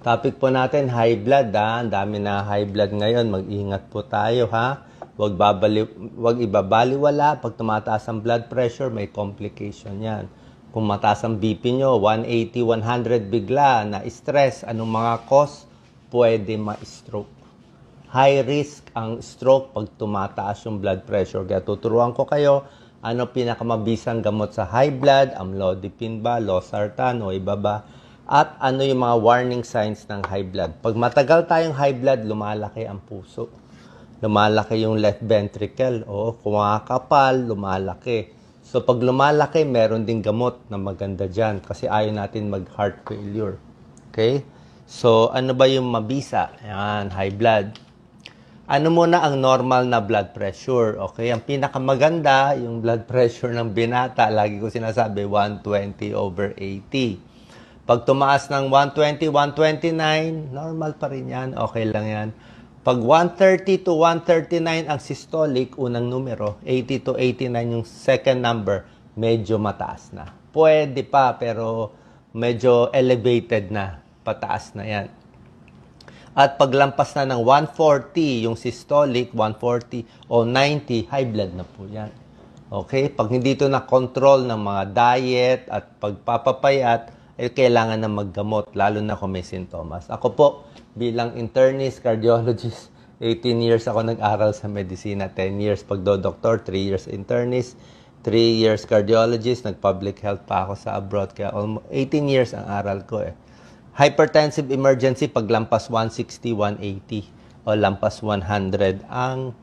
Topic po natin, high blood ha. Ang dami na high blood ngayon. Mag-ingat po tayo ha. Huwag, babali, huwag ibabaliwala. Pag tumataas ang blood pressure, may complication yan. Kung mataas ang BP nyo, 180, 100 bigla, na stress, anong mga cause? Pwede ma-stroke. High risk ang stroke pag tumataas yung blood pressure. Kaya tuturuan ko kayo ano pinakamabisang gamot sa high blood, amlodipine ba, losartan o iba ba, at ano yung mga warning signs ng high blood. Pag matagal tayong high blood, lumalaki ang puso. Lumalaki yung left ventricle. O, kumakapal, lumalaki. So, pag lumalaki, meron ding gamot na maganda dyan kasi ayaw natin mag-heart failure. Okay? So, ano ba yung mabisa? Yan, high blood. Ano muna ang normal na blood pressure? Okay, ang pinakamaganda, yung blood pressure ng binata, lagi ko sinasabi, 120 over 80. Pag tumaas ng 120, 129, normal pa rin yan, okay lang yan. Pag 130 to 139 ang systolic, unang numero, 80 to 89 yung second number, medyo mataas na. Pwede pa, pero medyo elevated na, pataas na yan. At paglampas na ng 140, yung systolic, 140 o 90, high blood na po yan. Okay? Pag hindi ito na-control ng mga diet at pagpapapayat, eh, kailangan na maggamot, lalo na kung may sintomas. Ako po, bilang internist, cardiologist, 18 years ako nag-aral sa medisina, 10 years pagdo-doktor, 3 years internist, 3 years cardiologist, nag-public health pa ako sa abroad, kaya almost 18 years ang aral ko eh. Hypertensive emergency paglampas 160, 180 o lampas 100 ang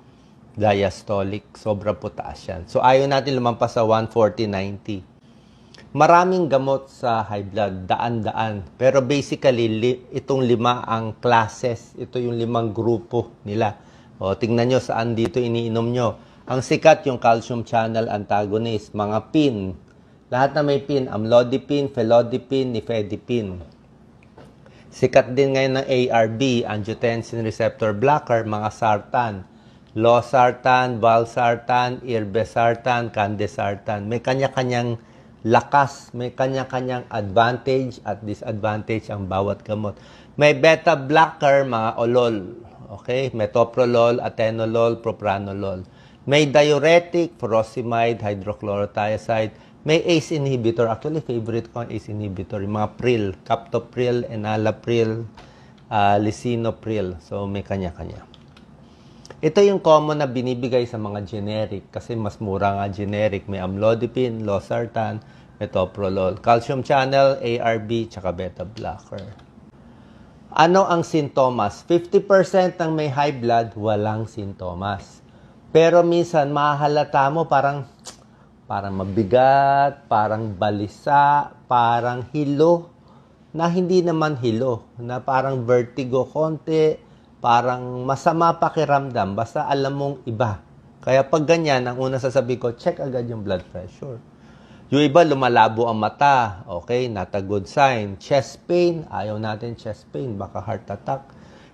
diastolic. Sobra po taas yan. So ayaw natin lumampas sa 140, 90. Maraming gamot sa high blood, daan-daan. Pero basically, li- itong lima ang classes. Ito yung limang grupo nila. O, tingnan nyo saan dito iniinom nyo. Ang sikat yung calcium channel antagonist, mga PIN. Lahat na may PIN, amlodipine, felodipine, nifedipine. Sikat din ngayon ng ARB, angiotensin receptor blocker, mga sartan. Losartan, valsartan, irbesartan, candesartan. May kanya-kanyang lakas, may kanya-kanyang advantage at disadvantage ang bawat gamot. May beta blocker, mga olol. Okay? Metoprolol, atenolol, propranolol. May diuretic, furosemide, hydrochlorothiazide. May ACE inhibitor. Actually, favorite ko ang ACE inhibitor. Yung mga pril, captopril, enalapril, uh, lisinopril. So, may kanya-kanya. Ito yung common na binibigay sa mga generic kasi mas mura nga generic. May amlodipine, losartan, metoprolol, calcium channel, ARB, tsaka beta blocker. Ano ang sintomas? 50% ng may high blood, walang sintomas. Pero minsan, mahalata mo parang, parang mabigat, parang balisa, parang hilo, na hindi naman hilo, na parang vertigo konti, parang masama pakiramdam, basta alam mong iba. Kaya pag ganyan, ang una sasabi ko, check agad yung blood pressure. Yung iba, lumalabo ang mata. Okay, not a good sign. Chest pain, ayaw natin chest pain, baka heart attack.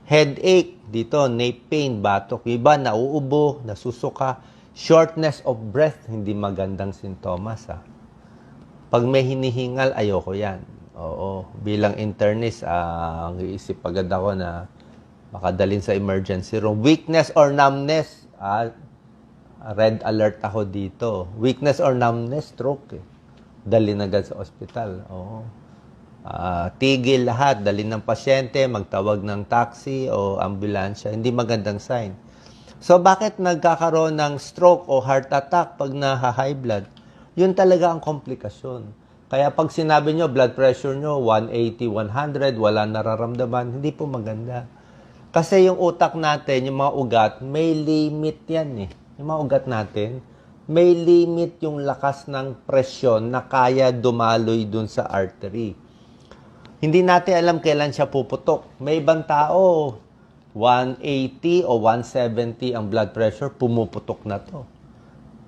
Headache, dito, nape pain, batok. Yung iba, nauubo, nasusuka. Shortness of breath, hindi magandang sintomas. Ha? Pag may hinihingal, ayoko yan. Oo, bilang internist, ah, ang iisip agad ako na makadalin sa emergency room. Weakness or numbness, ah, red alert ako dito. Weakness or numbness, stroke. Eh. Dalhin agad sa ospital. Oo. Ah, tigil lahat, dalhin ng pasyente, magtawag ng taxi o ambulansya. Hindi magandang sign. So, bakit nagkakaroon ng stroke o heart attack pag na-high blood? Yun talaga ang komplikasyon. Kaya pag sinabi nyo, blood pressure nyo, 180, 100, wala nararamdaman, hindi po maganda. Kasi yung utak natin, yung mga ugat, may limit yan eh. Yung mga ugat natin, may limit yung lakas ng presyon na kaya dumaloy dun sa artery. Hindi natin alam kailan siya puputok. May ibang tao, 180 o 170 ang blood pressure, pumuputok na to.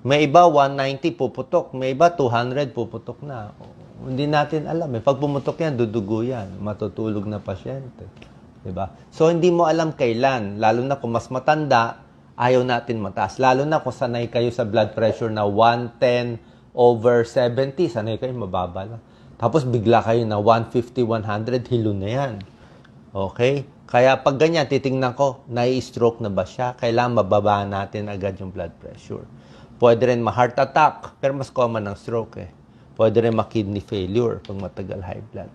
May iba 190 puputok, may iba 200 puputok na. Hindi natin alam eh. Pag pumutok yan, dudugo yan. Matutulog na pasyente. 'Di ba? So hindi mo alam kailan, lalo na kung mas matanda, ayaw natin mataas. Lalo na kung sanay kayo sa blood pressure na 110 over 70, sanay kayo mababa lang. Tapos bigla kayo na 150, 100, hilo na yan. Okay? Kaya pag ganyan, titingnan ko, nai-stroke na ba siya? Kailangan mababa natin agad yung blood pressure. Pwede rin ma-heart attack, pero mas common ng stroke eh. Pwede rin ma-kidney failure pag matagal high blood.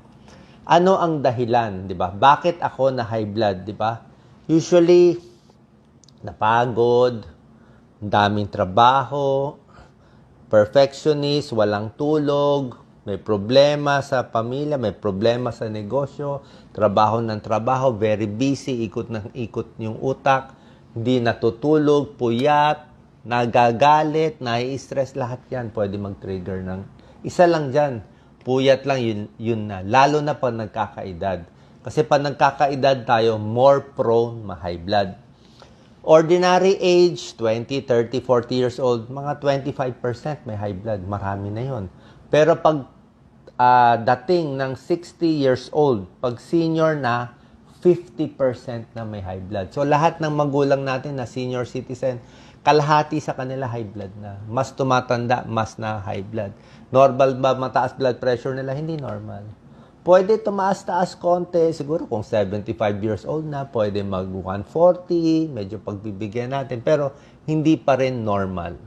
Ano ang dahilan, di ba? Bakit ako na high blood, di ba? Usually, napagod, daming trabaho, perfectionist, walang tulog, may problema sa pamilya, may problema sa negosyo, trabaho ng trabaho, very busy, ikot ng ikot yung utak, hindi natutulog, puyat, nagagalit, nai-stress, lahat yan pwede mag-trigger ng isa lang dyan, puyat lang yun, yun na. Lalo na pag nagkakaedad. Kasi pag nagkakaedad tayo, more prone ma-high blood. Ordinary age, 20, 30, 40 years old, mga 25% may high blood. Marami na yon. Pero pag ah, dating ng 60 years old, pag senior na, 50% na may high blood. So lahat ng magulang natin na senior citizen, kalahati sa kanila high blood na. Mas tumatanda, mas na high blood. Normal ba mataas blood pressure nila? Hindi normal. Pwede tumaas-taas konti. Siguro kung 75 years old na, pwede mag 140, medyo pagbibigyan natin. Pero hindi pa rin normal.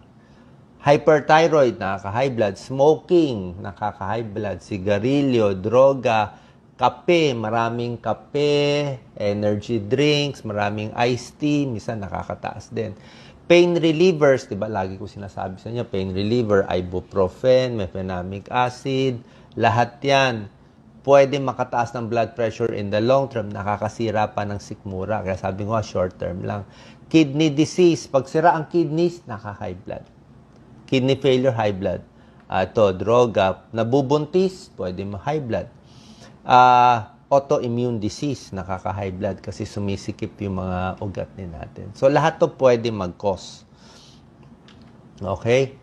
Hyperthyroid, nakaka-high blood. Smoking, nakaka-high blood. Sigarilyo, droga, kape, maraming kape, energy drinks, maraming iced tea, minsan nakakataas din. Pain relievers, di ba? Lagi ko sinasabi sa inyo, pain reliever, ibuprofen, mefenamic acid, lahat yan. Pwede makataas ng blood pressure in the long term, nakakasira pa ng sikmura. Kaya sabi ko, short term lang. Kidney disease, pag sira ang kidneys, nakaka-high blood. Kidney failure, high blood. Ah, ito, droga, nabubuntis, pwede ma-high blood. Ah, autoimmune disease, nakaka-high blood kasi sumisikip yung mga ugat ni natin. So, lahat to pwede mag-cause. Okay?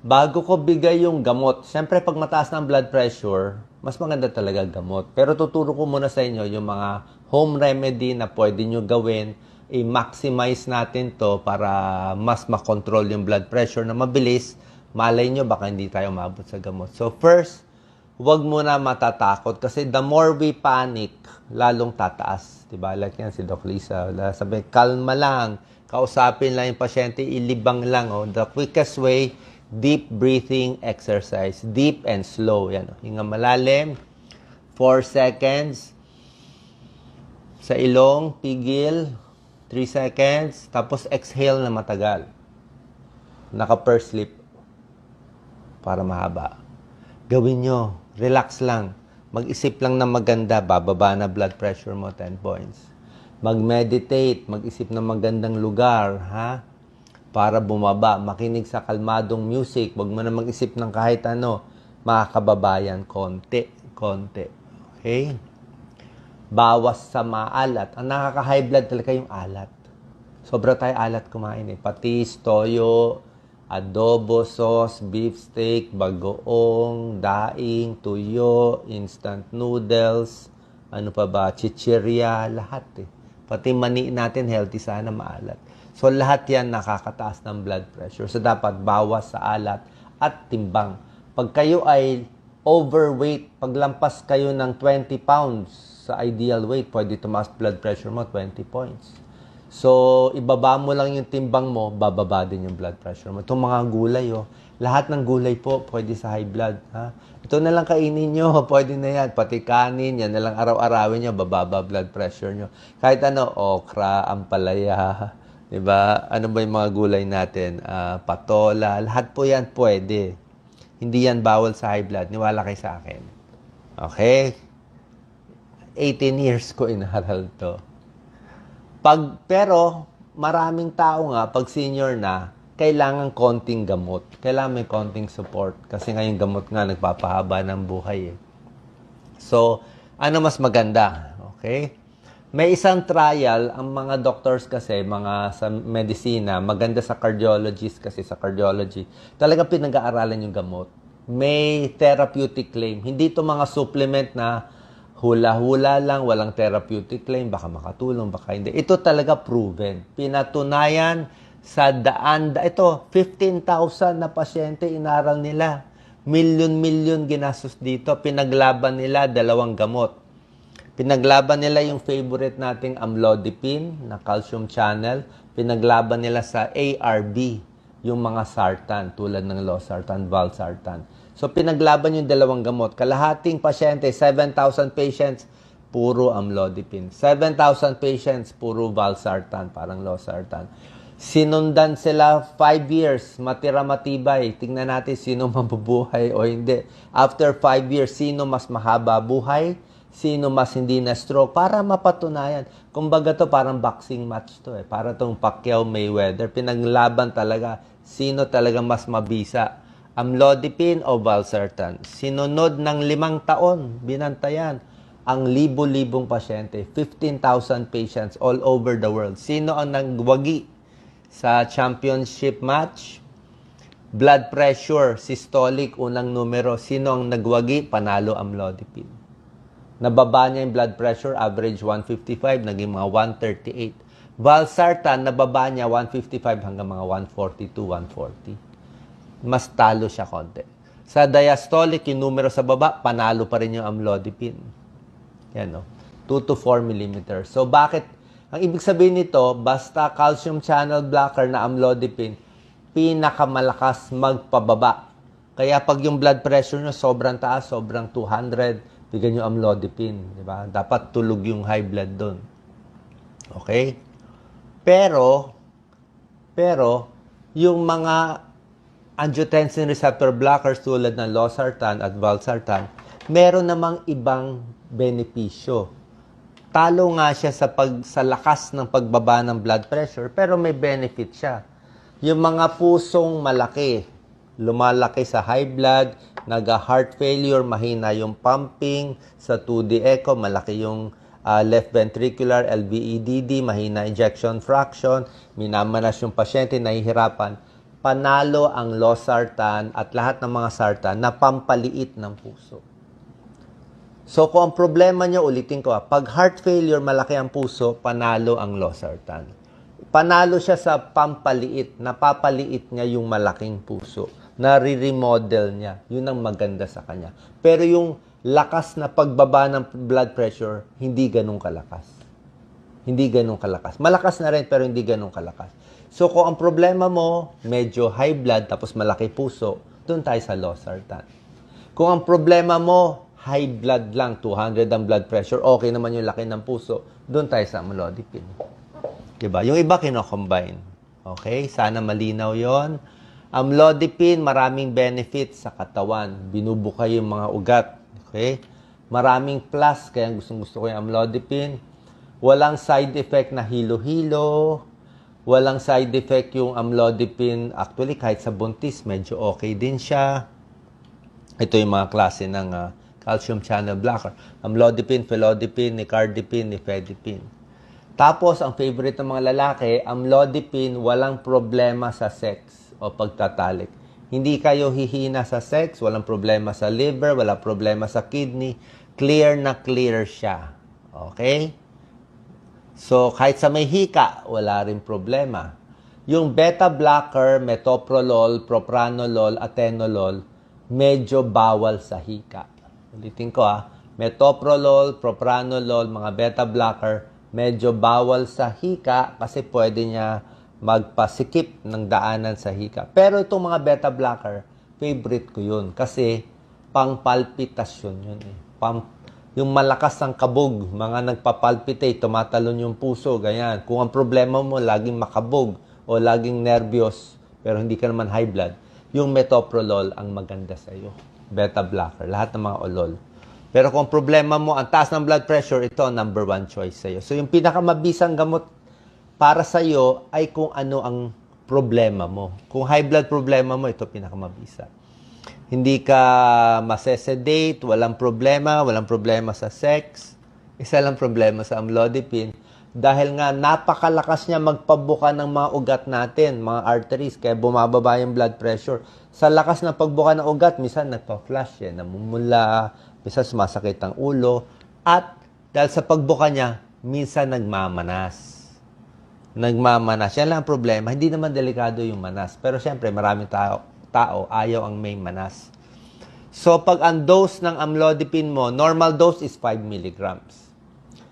Bago ko bigay yung gamot, siyempre pag mataas ng blood pressure, mas maganda talaga gamot. Pero tuturo ko muna sa inyo yung mga home remedy na pwede nyo gawin, i-maximize natin to para mas makontrol yung blood pressure na mabilis. Malay nyo, baka hindi tayo mabot sa gamot. So first, huwag muna matatakot kasi the more we panic, lalong tataas. Diba? Like yan si Doc Lisa. Sabi, kalma lang. Kausapin lang yung pasyente, ilibang lang. Oh. The quickest way, deep breathing exercise. Deep and slow. Yan, oh. Hinga malalim. 4 seconds. Sa ilong, pigil. 3 seconds. Tapos exhale na matagal. Naka-per sleep. Para mahaba. Gawin nyo. Relax lang. Mag-isip lang na maganda. Bababa na blood pressure mo 10 points. Mag-meditate. Mag-isip ng magandang lugar. Ha? Para bumaba. Makinig sa kalmadong music. Huwag mo na mag-isip ng kahit ano. Makakababayan. Konti. Konti. Okay? Bawas sa maalat. Ang nakaka-high blood talaga yung alat. Sobra tayo alat kumain eh. Patis, toyo, adobo sauce, beef steak, bagoong, daing, tuyo, instant noodles, ano pa ba, chichirya, lahat eh. Pati mani natin healthy sana maalat. So lahat yan nakakataas ng blood pressure. So dapat bawas sa alat at timbang. Pag kayo ay overweight, paglampas kayo ng 20 pounds sa ideal weight, pwede tumaas blood pressure mo 20 points. So, ibaba mo lang yung timbang mo, bababa din yung blood pressure mo. Itong mga gulay, oh, lahat ng gulay po pwede sa high blood. Ha? Ito na lang kainin nyo, pwede na yan. Pati kanin, yan na lang araw-arawin nyo, bababa blood pressure nyo. Kahit ano, okra, ampalaya, di ba? Ano ba yung mga gulay natin? Ah, patola, lahat po yan pwede. Hindi yan bawal sa high blood. Niwala kayo sa akin. Okay? 18 years ko inaral to. Pag, pero, maraming tao nga, pag senior na, kailangan konting gamot. Kailangan may konting support. Kasi nga yung gamot nga, nagpapahaba ng buhay eh. So, ano mas maganda? Okay? May isang trial, ang mga doctors kasi, mga sa medisina, maganda sa cardiologist kasi sa cardiology, talaga pinag-aaralan yung gamot. May therapeutic claim. Hindi to mga supplement na hula-hula lang, walang therapeutic claim, baka makatulong, baka hindi. Ito talaga proven. Pinatunayan sa daan, da, ito, 15,000 na pasyente inaral nila. Milyon-milyon ginastos dito. Pinaglaban nila dalawang gamot. Pinaglaban nila yung favorite nating amlodipine na calcium channel. Pinaglaban nila sa ARB, yung mga sartan tulad ng losartan, valsartan. So pinaglaban yung dalawang gamot. Kalahating pasyente, 7,000 patients, puro amlodipine. 7,000 patients, puro valsartan, parang losartan. Sinundan sila 5 years, matira matibay. Tingnan natin sino mabubuhay o hindi. After 5 years, sino mas mahaba buhay, sino mas hindi na stroke para mapatunayan. Kumbaga to parang boxing match to eh. Para tong Pacquiao Mayweather. Pinaglaban talaga sino talaga mas mabisa. Amlodipine o valsartan. Sinunod ng limang taon, binantayan ang libo-libong pasyente, 15,000 patients all over the world. Sino ang nagwagi sa championship match? Blood pressure, systolic, unang numero. Sino ang nagwagi? Panalo amlodipine. Nababa niya yung blood pressure, average 155, naging mga 138. Valsartan, nababa niya 155 hanggang mga 142, 140. Mas talo siya konti. Sa diastolic, yung numero sa baba, panalo pa rin yung amlodipine. Yan, no? 2 to 4 mm. So, bakit? Ang ibig sabihin nito, basta calcium channel blocker na amlodipine, pinakamalakas magpababa. Kaya pag yung blood pressure nyo sobrang taas, sobrang 200, bigyan nyo amlodipine. Di ba? Dapat tulog yung high blood doon. Okay? Pero, pero, yung mga angiotensin receptor blockers tulad ng losartan at valsartan, meron namang ibang benepisyo. Talo nga siya sa, pag, sa lakas ng pagbaba ng blood pressure, pero may benefit siya. Yung mga pusong malaki, lumalaki sa high blood, naga-heart failure, mahina yung pumping, sa 2D echo, malaki yung ah, left ventricular, LVEDD, mahina ejection fraction, minamanas yung pasyente, nahihirapan. Panalo ang losartan at lahat ng mga sartan na pampaliit ng puso. So kung ang problema niya, ulitin ko, ah, pag heart failure, malaki ang puso, panalo ang losartan. Panalo siya sa pampaliit, napapaliit niya yung malaking puso. Nare-remodel niya. Yun ang maganda sa kanya. Pero yung lakas na pagbaba ng blood pressure, hindi ganun kalakas. Hindi ganun kalakas. Malakas na rin, pero hindi ganun kalakas. So kung ang problema mo, medyo high blood, tapos malaki puso, doon tayo sa losartan. Kung ang problema mo, high blood lang, 200 ang blood pressure, okay naman yung laki ng puso, doon tayo sa amlodipine. Diba? Yung iba kino-combine. Okay? Sana malinaw yon. Amlodipine, maraming benefits sa katawan. Binubukay yung mga ugat. Okay? Maraming plus, kaya gustong gusto ko yung amlodipine. Walang side effect na hilo-hilo. Walang side effect yung amlodipine. Actually, kahit sa buntis, medyo okay din siya. Ito yung mga klase ng ah, calcium channel blocker. Amlodipine, felodipine, nicardipine, nifedipine. Tapos, ang favorite ng mga lalaki, amlodipine, walang problema sa sex o pagtatalik. Hindi kayo hihina sa sex, walang problema sa liver, walang problema sa kidney. Clear na clear siya. Okay? So, kahit sa may hika, wala rin problema. Yung beta blocker, metoprolol, propranolol, atenolol, medyo bawal sa hika. Ulitin ko ah, metoprolol, propranolol, mga beta blocker, medyo bawal sa hika kasi pwede niya magpasikip ng daanan sa hika. Pero itong mga beta blocker, favorite ko yun kasi pang-palpitasyon yun eh. Pang, yung malakas ang kabog, mga nagpapalpitate, tumatalon yung puso, ganyan. Kung ang problema mo, laging makabog o laging nervyos, pero hindi ka naman high blood, yung metoprolol ang maganda sa iyo. Beta blocker, lahat ng mga olol. Pero kung problema mo, ang taas ng blood pressure, ito ang number one choice sa iyo. So yung pinakamabisang gamot para sa iyo ay kung ano ang problema mo. Kung high blood problema mo, ito pinakamabisa. Hindi ka masesedate, walang problema, walang problema sa sex. Isa lang problema sa amlodipine. Dahil nga napakalakas niya magpabuka ng mga ugat natin, mga arteries, kaya bumababa yung blood pressure. Sa lakas ng pagbuka ng ugat, minsan nagpa-flash yan, namumula, minsan sumasakit ang ulo, at dahil sa pagbuka niya, minsan nagmamanas nagmamanas. Yan lang ang problema. Hindi naman delikado yung manas. Pero syempre, maraming tao, tao ayaw ang may manas. So, pag ang dose ng amlodipine mo, normal dose is 5 milligrams.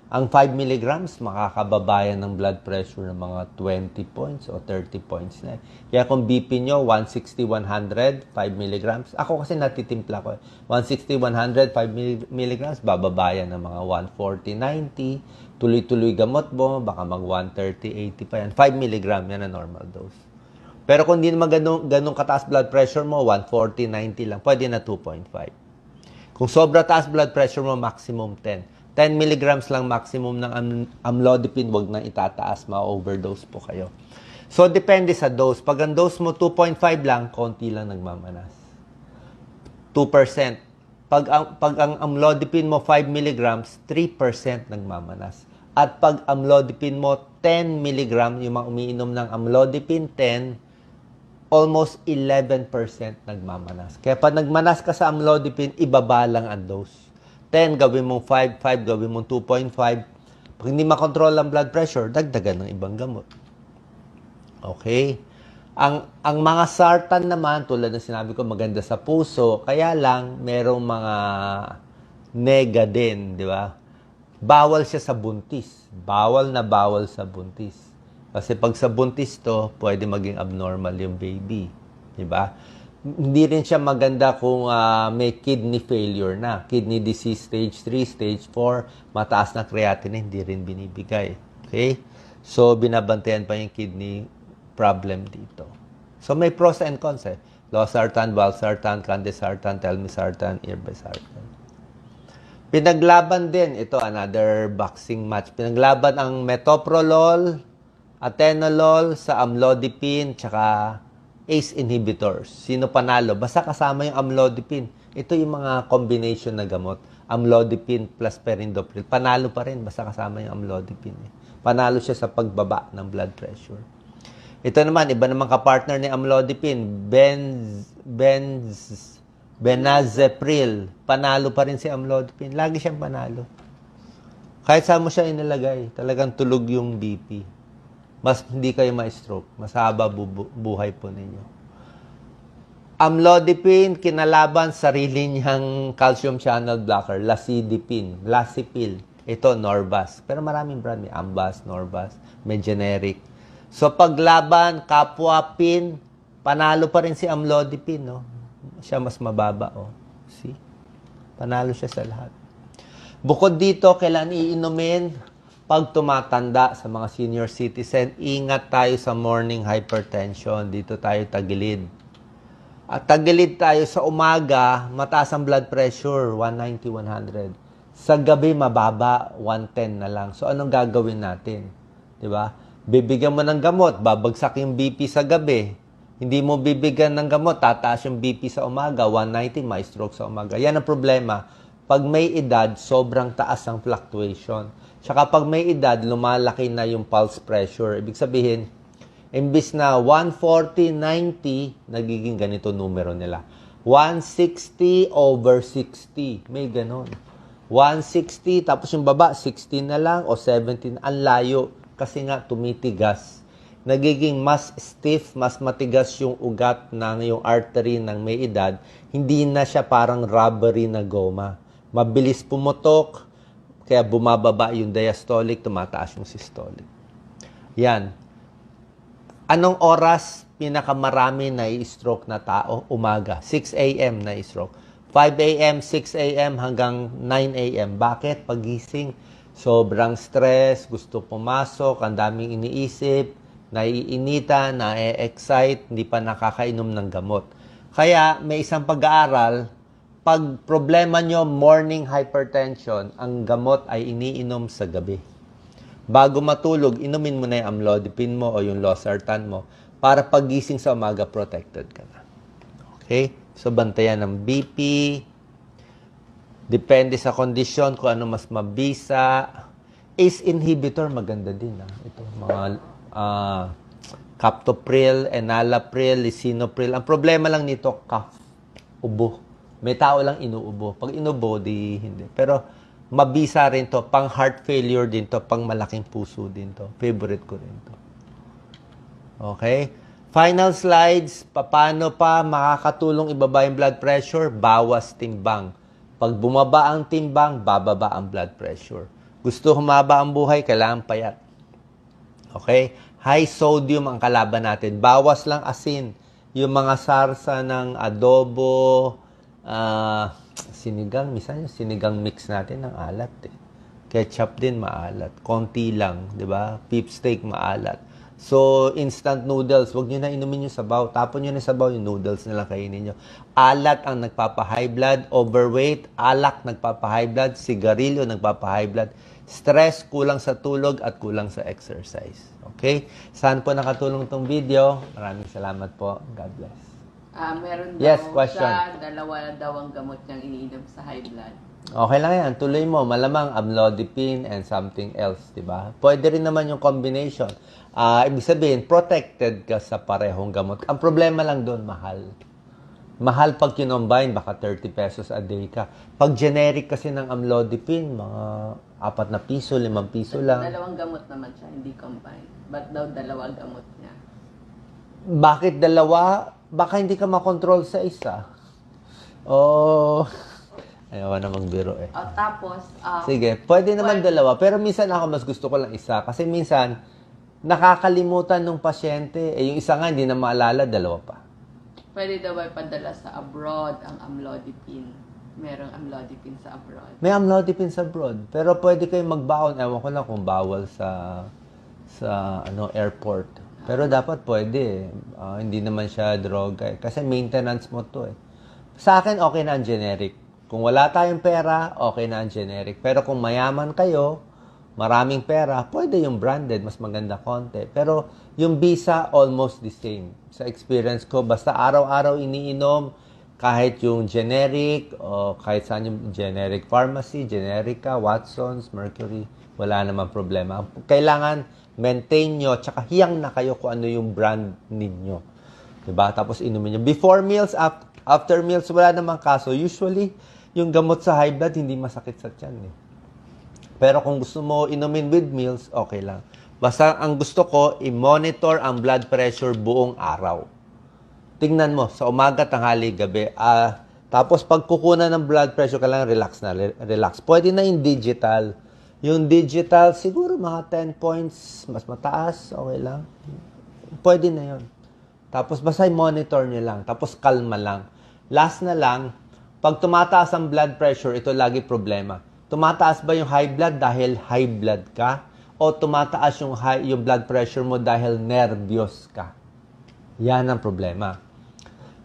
Ang 5 milligrams, makakababayan ng blood pressure ng mga 20 points o 30 points na. Kaya kung BP nyo, 160, 100, 5 milligrams. Ako kasi natitimpla ko. eh. 160, 100, 5 mil- milligrams, bababayan ng mga 140, 90. Tuloy-tuloy gamot mo, baka mag 130, 80 pa yan. 5 milligram, yan ang normal dose. Pero kung hindi naman ganun, ganun kataas blood pressure mo, 140, 90 lang, pwede na 2.5. Kung sobra taas blood pressure mo, maximum 10. 10 milligrams lang maximum ng am- amlodipine, wag na itataas, ma-overdose po kayo. So, depende sa dose. Pag ang dose mo 2.5 lang, konti lang nagmamanas. 2%. Pag ang, pag ang amlodipine mo 5 milligrams, 3% nagmamanas. At pag amlodipine mo 10 milligram, yung mga umiinom ng amlodipine 10, almost 11% nagmamanas. Kaya pag nagmanas ka sa amlodipine, ibaba lang ang dose. 10, gawin mong 5, 5, gawin mong 2.5. Pag hindi makontrol ang blood pressure, dagdagan ng ibang gamot. Okay? Ang ang mga sartan naman tulad ng sinabi ko maganda sa puso, kaya lang merong mga nega din, di ba? Bawal siya sa buntis. Bawal na bawal sa buntis. Kasi pag sa buntis to, pwede maging abnormal yung baby, di ba? Hindi rin siya maganda kung ah, may kidney failure na. Kidney disease stage 3, stage 4, mataas na creatinine, hindi rin binibigay. Okay? So, binabantayan pa yung kidney problem dito. So, may pros and cons eh. Losartan, valsartan, candesartan, telmisartan, irbesartan. Pinaglaban din, ito another boxing match. Pinaglaban ang metoprolol, atenolol sa amlodipine, tsaka ACE inhibitors. Sino panalo? Basta kasama yung amlodipine. Ito yung mga combination na gamot. Amlodipine plus perindopril. Panalo pa rin, basta kasama yung amlodipine. eh. Panalo siya sa pagbaba ng blood pressure. Ito naman, iba naman ka-partner ni amlodipine, benz, benz, benazepril. Panalo pa rin si amlodipine. Lagi siyang panalo. Kahit saan mo siya inilagay, talagang tulog yung BP. Mas hindi kayo ma-stroke. Mas haba bu- buhay po ninyo. Amlodipine, kinalaban sarili niyang calcium channel blocker, lasidipine, lasipil. Ito, Norvas. Pero maraming brand. May Ambas, Norvas, may generic. So, paglaban, kapwa pin, panalo pa rin si amlodipine, no? Siya mas mababa, oh. See? Panalo siya sa lahat. Bukod dito, kailan iinumin? Pag tumatanda sa mga senior citizen, ingat tayo sa morning hypertension. Dito tayo tagilid. At tagilid tayo sa umaga, mataas ang blood pressure, 190, 100. Sa gabi, mababa, 110 na lang. So, anong gagawin natin? ba? Bibigyan mo ng gamot, babagsak yung BP sa gabi. Hindi mo bibigyan ng gamot, tataas yung BP sa umaga, 190, may stroke sa umaga. Yan ang problema. Pag may edad, sobrang taas ang fluctuation. Tsaka pag may edad, lumalaki na yung pulse pressure. Ibig sabihin, imbis na 140-90, nagiging ganito numero nila. 160 over 60. May ganon. 160, tapos yung baba, 16 na lang o 17. Ang layo. Kasi nga, tumitigas. Nagiging mas stiff, mas matigas yung ugat ng yung artery ng may edad. Hindi na siya parang rubbery na goma. Mabilis pumutok, kaya bumababa yung diastolic, tumataas yung systolic. Yan. Anong oras pinakamarami na stroke na tao? Umaga. 6 a.m. na stroke. 5 a.m., 6 a.m. hanggang 9 a.m. Bakit? Pagising. Sobrang stress, gusto pumasok, ang daming iniisip, naiinita, na-excite, hindi pa nakakainom ng gamot. Kaya may isang pag-aaral, pag problema nyo morning hypertension, ang gamot ay iniinom sa gabi. Bago matulog, inumin mo na yung amlodipine mo o yung losartan mo para pagising sa umaga, protected ka na. Okay? So, bantayan ng BP. Depende sa kondisyon kung ano mas mabisa. ACE inhibitor, maganda din. Ah. Ito, mga ah, captopril, enalapril, lisinopril. Ang problema lang nito, cough, ubo. May tao lang inuubo. Pag inubo, di hindi. Pero mabisa rin to, pang heart failure din to, pang malaking puso din to. Favorite ko rin to. Okay? Final slides, paano pa makakatulong ibaba yung blood pressure? Bawas timbang. Pag bumaba ang timbang, bababa ang blood pressure. Gusto humaba ang buhay, kailangan payat. Okay? High sodium ang kalaban natin. Bawas lang asin. Yung mga sarsa ng adobo, ah, sinigang, misan yung sinigang mix natin ng alat eh. Ketchup din maalat. Konti lang, di ba? Beef steak maalat. So, instant noodles, wag nyo na inumin yung sabaw. Tapon nyo na sabaw, yung noodles na lang kainin nyo. Alat ang nagpapa-high blood, overweight, alak nagpapa-high blood, sigarilyo nagpapa-high blood, stress, kulang sa tulog, at kulang sa exercise. Okay? Saan po nakatulong tong video? Maraming salamat po. God bless. Ah, meron Yes, daw question. siya, dalawa daw ang gamot niyang iniinom sa high blood. Okay lang yan. Tuloy mo. Malamang amlodipine and something else, di ba? Pwede rin naman yung combination. Ah, ibig sabihin, protected ka sa parehong gamot. Ang problema lang doon, mahal. Mahal pag kinombine, baka 30 pesos a day ka. Pag generic kasi ng amlodipine, mga apat na piso, limang piso lang. Dalawang gamot naman siya, hindi combined. Ba't daw dalawa gamot niya? Bakit dalawa? Baka hindi ka makontrol sa isa. Oh, ayaw na magbiro eh. O, tapos, ah, Sige, pwede naman dalawa. Pero minsan ako mas gusto ko lang isa. Kasi minsan, nakakalimutan ng pasyente. Eh, yung isa nga hindi na maalala, dalawa pa. pwede daw ay padala sa abroad ang amlodipine. Merong amlodipine sa abroad. May amlodipine sa abroad. Pero pwede kayong magbaon. Ewan ko lang kung bawal sa sa ano airport. Pero dapat pwede. Ah, hindi naman siya droga. eh. Kasi maintenance mo to eh. Sa akin, okay na ang generic. Kung wala tayong pera, okay na ang generic. Pero kung mayaman kayo, maraming pera, pwede yung branded, mas maganda konti. Pero yung visa, almost the same. Sa experience ko, basta araw-araw iniinom, kahit yung generic, o kahit saan yung generic pharmacy, generica, Watson's, Mercury, wala namang problema. Kailangan maintain nyo, tsaka hiyang na kayo kung ano yung brand ninyo. Diba? Tapos inumin nyo. Before meals, af- after meals, wala namang kaso. Usually, yung gamot sa high blood, hindi masakit sa tiyan. Eh. Pero kung gusto mo inumin with meals, okay lang. Basta ang gusto ko, i-monitor ang blood pressure buong araw. Tingnan mo, sa umaga, tanghali, gabi. Ah, tapos pag kukunan ng blood pressure, kailangan relax na, re- relax. Pwede na yung digital. Yung digital, siguro mga 10 points, mas mataas, okay lang. Pwede na yon. Tapos basta monitor nyo lang. Tapos kalma lang. Last na lang, pag tumataas ang blood pressure, ito lagi problema. Tumataas ba yung high blood dahil high blood ka? O tumataas yung, high, yung blood pressure mo dahil nervyos ka? Yan ang problema.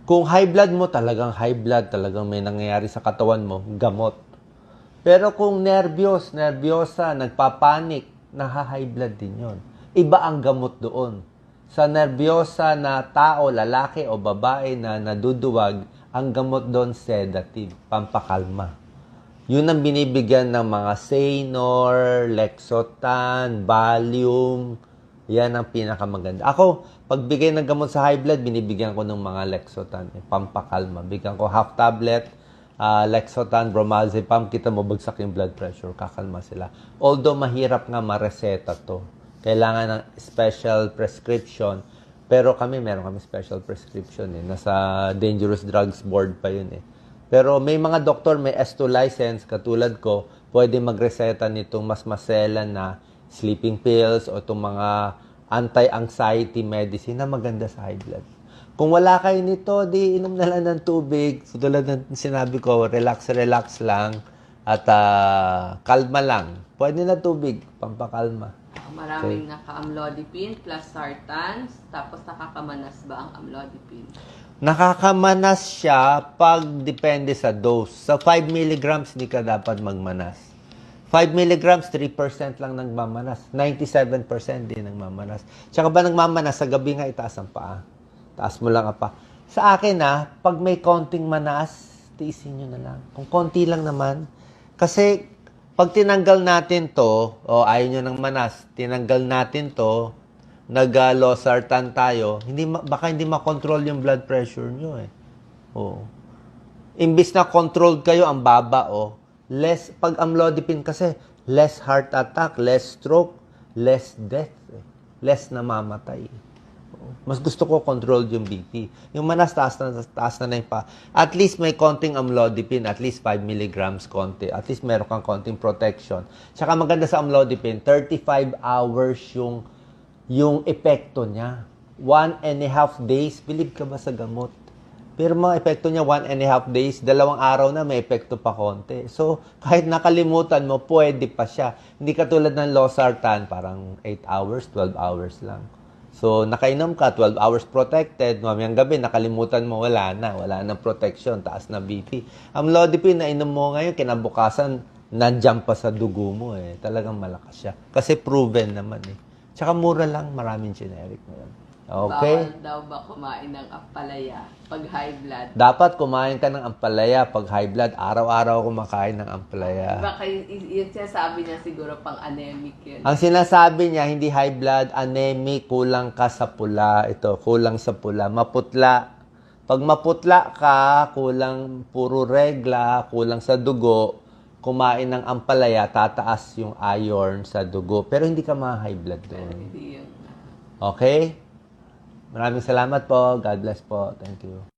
Kung high blood mo, talagang high blood, talagang may nangyayari sa katawan mo, gamot. Pero kung nervyos, nervyosa, nagpapanik, naha-high blood din yon. Iba ang gamot doon. Sa nervyosa na tao, lalaki o babae na naduduwag, ang gamot doon sedative, pampakalma. Yun ang binibigyan ng mga Saynor, Lexotan, Valium. Yan ang pinakamaganda. Ako, pagbigay ng gamot sa high blood, binibigyan ko ng mga Lexotan, eh, pampakalma. Bigyan ko half tablet, ah, Lexotan, Bromazepam, kita mo bagsak yung blood pressure, kakalma sila. Although mahirap nga mareseta to. Kailangan ng special prescription. Pero kami, meron kami special prescription eh. Nasa Dangerous Drugs Board pa yun eh. Pero may mga doktor, may S2 license, katulad ko, pwede magreseta nitong mas maselan na sleeping pills o itong mga anti-anxiety medicine na maganda sa high blood. Kung wala kayo nito, di inom na lang ng tubig. So, tulad ng sinabi ko, relax, relax lang at ah, kalma lang. Pwede na tubig, pampakalma. Maraming naka-amlodipine plus sartans. Tapos nakakamanas ba ang amlodipine? Nakakamanas siya pag depende sa dose. Sa 5 milligrams, hindi ka dapat magmanas. 5 milligrams, 3% lang nagmamanas. 97% din nagmamanas. Tsaka ba nagmamanas, sa gabi nga itaas ang paa. Taas mo lang ang paa. Sa akin na, pag may konting manas, tiisin nyo na lang. Kung konti lang naman. Kasi, pag tinanggal natin to, o ayaw nyo ng manas, tinanggal natin to, nag-losartan tayo, hindi baka hindi makontrol yung blood pressure nyo eh. Oo. Imbis na controlled kayo, ang baba, oh. Less, pag amlodipine kasi, less heart attack, less stroke, less death, eh. less namamatay. Oo. Mas gusto ko controlled yung BP. Yung manas, taas na, taas na na yung pa. At least may konting amlodipine, at least 5 milligrams konti. At least meron kang konting protection. Tsaka maganda sa amlodipine, 35 hours yung, yung epekto niya. One and a half days, believe ka ba sa gamot? Pero mga epekto niya, one and a half days, dalawang araw na may epekto pa konti. So, kahit nakalimutan mo, pwede pa siya. Hindi katulad ng losartan, parang 8 hours, 12 hours lang. So, nakainom ka, 12 hours protected, mamayang gabi, nakalimutan mo, wala na, wala na protection, taas na BP. Amlodipine, nainom mo ngayon, kinabukasan, nandiyan pa sa dugo mo eh. Talagang malakas siya. Kasi proven naman eh. Tsaka mura lang, maraming generic ngayon. Okay? Bawal daw ba kumain ng ampalaya pag high blood? Dapat kumain ka ng ampalaya pag high blood. Araw-araw kumakain ng ampalaya. Baka yun siya sabi niya siguro pang anemic yun. Ang sinasabi niya, hindi high blood, anemic, kulang ka sa pula. Ito, kulang sa pula. Maputla. Pag maputla ka, kulang puro regla, kulang sa dugo, kumain ng ampalaya, tataas yung iron sa dugo. Pero hindi ka ma-high blood doon. Hindi yun. Okay? Maraming salamat po. God bless po. Thank you.